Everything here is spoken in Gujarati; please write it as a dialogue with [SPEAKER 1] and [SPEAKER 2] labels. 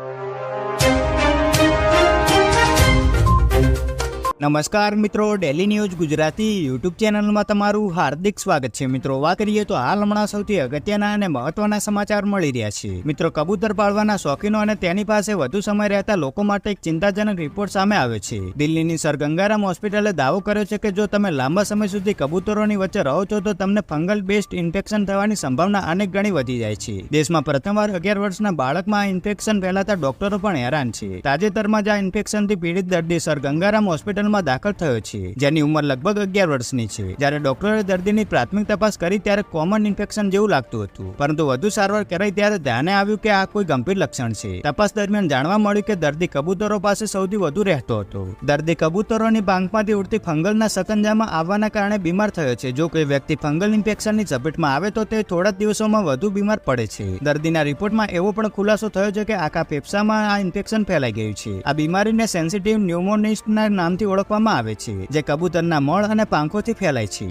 [SPEAKER 1] you. નમસ્કાર મિત્રો ડેલી ન્યૂઝ ગુજરાતી યુટ્યુબ ચેનલમાં તમારું હાર્દિક સ્વાગત છે. મિત્રો, વાત કરીએ તો હાલ હમણાં સૌથી અગત્યના અને મહત્વના સમાચાર મળી રહ્યા છે. મિત્રો, કબૂતર પાળવાના શોખીનો અને તેની પાસે વધુ સમય રહેતા લોકો માટે એક ચિંતાજનક રિપોર્ટ સામે આવે છે. દિલ્હીની સર ગંગારામ હોસ્પિટલે દાવો કર્યો છે કે જો તમે લાંબા સમય સુધી કબૂતરોની વચ્ચે રહો છો, તો તમને ફંગલ બેસ્ડ ઇન્ફેક્શન થવાની સંભાવના અનેક ગણી વધી જાય છે. દેશમાં પ્રથમવાર અગિયાર વર્ષના બાળકમાં ઇન્ફેક્શન ફેલાતા ડોક્ટરો પણ હેરાન છે. તાજેતરમાં જ આ ઇન્ફેક્શનથી પીડિત દર્દી સર ગંગારામ હોસ્પિટલમાં દાખલ થયો છે. જેની ઉંમર લગભગ અગિયાર વર્ષની છે. જ્યારે ડોક્ટરે દર્દીની પ્રાથમિક તપાસ કરી ત્યારે કોમન ઇન્ફેક્શન જેવું લાગતું હતું. પરંતુ વધુ સારવાર કરાઈ ત્યારે ધ્યાને આવ્યું કે આ કોઈ ગંભીર લક્ષણ છે. તપાસ દરમિયાન જાણવા મળ્યું કે દર્દી કબૂતરો પાસે સૌથી વધુ રહેતો હતો. દર્દી કબૂતરોની બાંકમાંથી ઉડતી ફંગલના સકંજામાં આવવાના કારણે બીમાર થયો છે. જો કોઈ વ્યક્તિ ફંગલ ઇન્ફેક્શનની ઝપેટમાં આવે તો તે થોડા દિવસોમાં વધુ બીમાર પડે છે. દર્દીના રિપોર્ટમાં એવો પણ ખુલાસો થયો છે કે આખા ફેફસામાં આ ઇન્ફેક્શન ફેલાઈ ગયું છે. આ બીમારીને સેન્સિટિવ ન્યુમોનિસ્ટના નામથી ઓળખવામાં આવે છે જે કબૂતરના મળ અને પાંખોથી ફેલાય છે.